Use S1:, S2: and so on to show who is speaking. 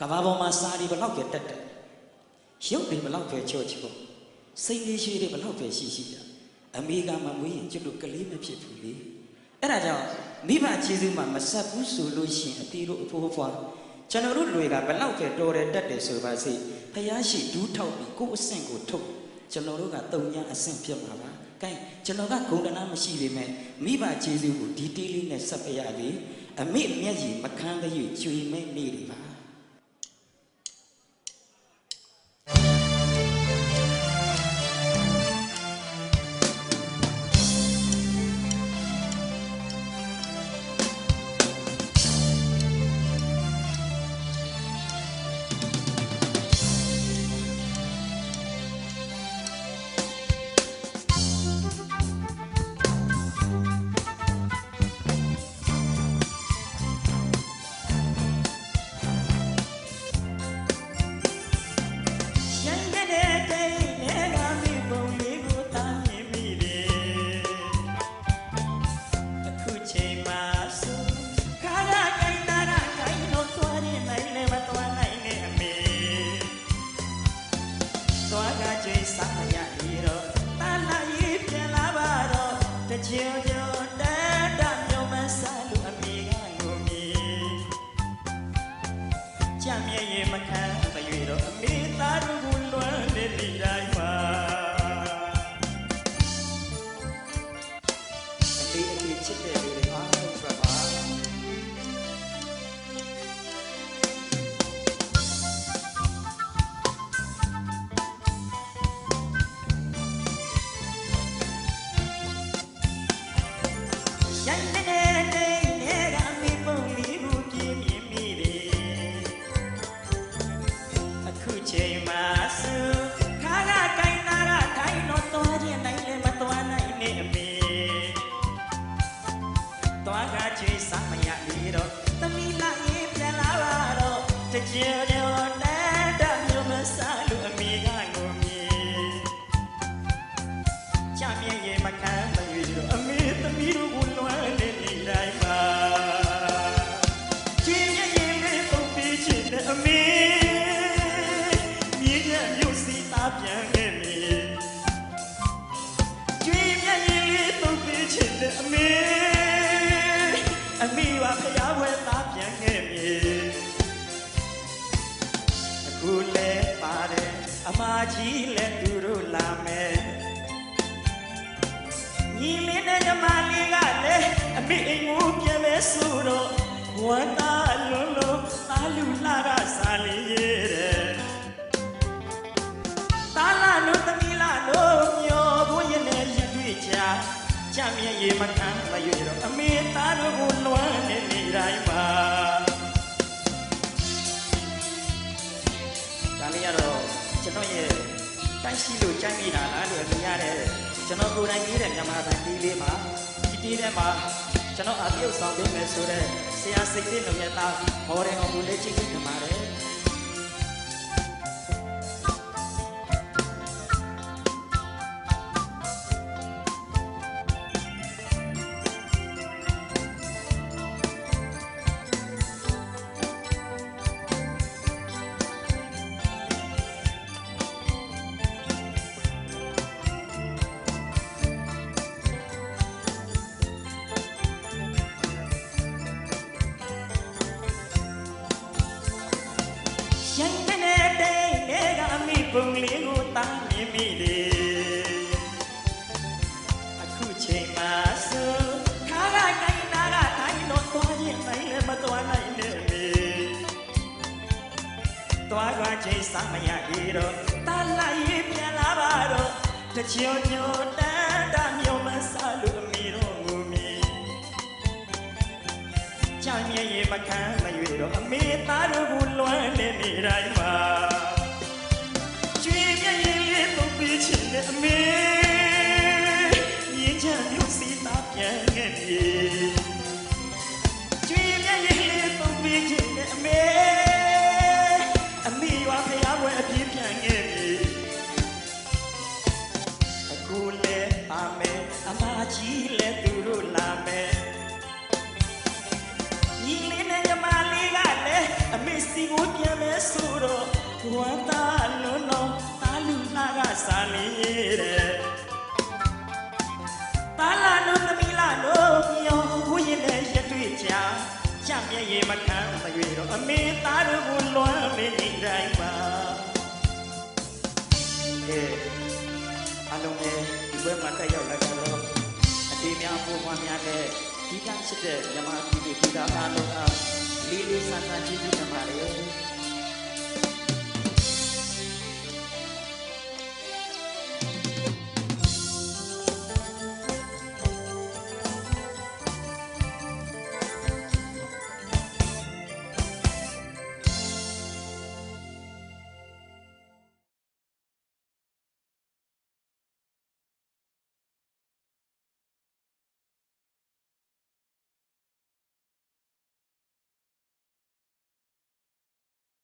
S1: ကဘာပေါ်မှာစာတွေဘလောက်ပဲတက်တက်ရုပ်တွေဘလောက်ပဲချော့ချော့စိတ်လေးရှိတွေဘလောက်ပဲရှိရှိတာအမေကမမွေးရင်ကျွတ်တို့ကလေးမဖြစ်ဘူးလေအဲ့ဒါကြောင့်မိဘခြေစူးမှာမဆက်ဘူးဆိုလို့ရှိရင်အတီတို့အဖိုးဖွားကျွန်တော်တို့တွေကဘလောက်ပဲတော်တယ်တက်တယ်ဆိုပါစေဖယားရှိဒူးထောက်ပြီးကိုယ်အဆင့်ကိုထုတ်ကျွန်တော်တို့ကတုံညာအဆင့်ဖြစ်မှာပါကဲကျွန်တော်ကဂုဏ်တနာမရှိပေမဲ့မိဘခြေစူးကိုဒီတီးလေးနဲ့ဆက်ပရလေအမေမျက်ရည်မခမ်းတဲ့ကျွေမဲ့နေတွေပါ
S2: ကြမ်းမြဲရင်မခံမရွေတော့အမေသားတို့ကိုလွမ်းနေလိတိုင်းမှာ
S1: အတေးအတေးချစ်တဲ့လူတွေအားလုံးအတွက်ပါ
S2: ရန်နေ တော့ မကြီးလဲသူတို့လာမယ်ညီလေးနဲ့ညီမလေးကလည်းအမေအိမ်ကိုပြန်မဲဆိုတော့ဝမ်းသာလုံးလုံးသာလူလာကစားလေးရဲ့တဲ့တာလာလို့သမီးလာလို့မျောဖို့ရင်နဲ့ရတွေ့ချာချမ်းမြေရေမခံမရွေတော့အမေသားတို့ကိုလွမ်း ကျွန်တော်ကိုယ်တိုင်ကြီးတဲ့မြန်မာတိုင်းတီးလေးမှာဒီတီးထဲမှာကျွန်တော်အပြုတ်ဆောင်ပေးမယ်ဆိုတော့ဆရာစိတ်လေးလုံးရဲ့သားဟောတယ်ဟောကိုလေးချစ်ချစ်ကပါတယ် ခုချိန်မှာဆိုခါကကိုင်းနာကတိုင်းတော့သွားခြင်းနိုင်လည်းမသွားနိုင်နဲ့မေသွားကချိန်စားမရရေတော့တားလိုက်ရင်ပြန်လာပါတော့တချောညောတန်းတမျိုးမဆာလို့အမိတော့ငူမီချမ်းမြေရေမခံမရွေတော့အမေသားတို့ကိုလွမ်းနေနေတိုင်း ကြီးလဲသူတို့လာမယ်ညီလေးနဲ့ညီမလေးကလည်းအမေစပြန်မဲဆိုတော့ဝမ်းသာလုံးလုံးတာလူလာကစားနေတဲ့တာလာနိုသမီလာနိုပြောဝိရင်နဲ့ရတွေ့ချာချမျက်ရည်မခံမရွေတော့အမေသားတို့ကိုလွမ်းမင်းနေတိုင်းပါကဲအလုံးနဲ့ဒီဘက်မှာတက်ရောက်လာကြတော့အ တေးများပို့မှများတဲ့ဒီကချစ်တဲ့မြမပြည်သူပြည်သားအားလုံးအားလေးလေးဆန်းဆန်းကျေးဇူးတင်ပါတယ်